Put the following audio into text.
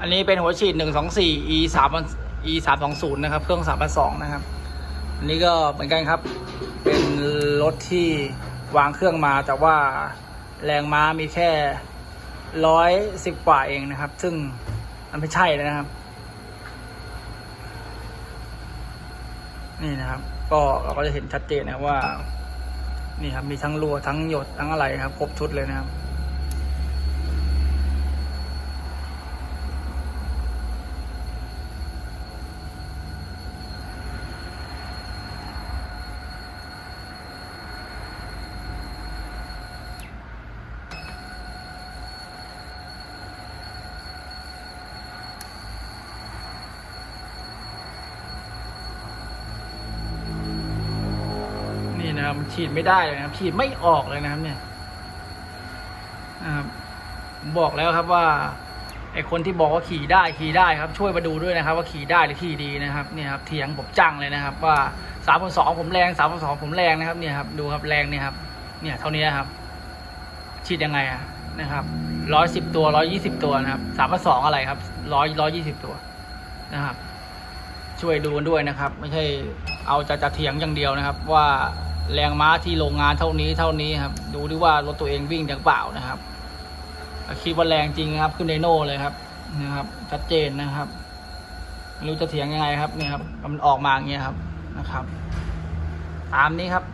อันนี้เป็นหัวฉีดหนึ่งสองสี่ e สาม e สามสองศูนะครับ เครื่องสามพันะครับ อันนี้ก็เหมือนกันครับ เป็นรถที่วางเครื่องมา แต่ว่าแรงม้ามีแค่ร้อยสิบกว่าเองนะครับ ซึ่งมันไม่ใช่เลยนะครับ นี่นะครับ ก็เราก็จะเห็นชัดเจนนะว่า นี่ครับ มีทั้งรัวทั้งหยดทั้งอะไรครับ ครบชุดเลยนะครับ นะครับฉีดไม่ได้เลยนะครับ ฉีดไม่ออกเลยนะครับ เนี่ยนะครับผมบอกแล้วครับว่าไอคนที่บอกว่าขี่ได้ขี่ได้ครับ ช่วยมาดูด้วยนะครับ ว่าขี่ได้หรือขี่ดีนะครับเนี่ยครับเถียงผมจังเลยนะครับ ว่าสามสองผมแรงสามสองผมแรงนะครับ เนี่ยครับ ดูครับแรงเนี่ยครับ เนี่ยเท่านี้ครับ ฉีดยังไงอะนะครับร้อยสิบตัวร้อยี่สิบตัวนะครับสามสองอะไรครับร้อยร้อยี่สิบตัวนะครับ ช่วยดูกันด้วยนะครับ ไม่ใช่เอาจะจะเถียงอย่างเดียวนะครับ ว่า แรงม้าที่โรงงานเท่านี้เท่านี้ครับ ดูดิว่ารถตัวเองวิ่งจากเปล่านะครับคิดว่าแรงจริงนะครับ ขึ้นไดโน่เลยครับนะครับ ชัดเจนนะครับไม่รู้จะเถียงยังไงครับเนี่ยครับมันออกมาอย่างเงี้ยครับนะครับ ตามนี้ครับ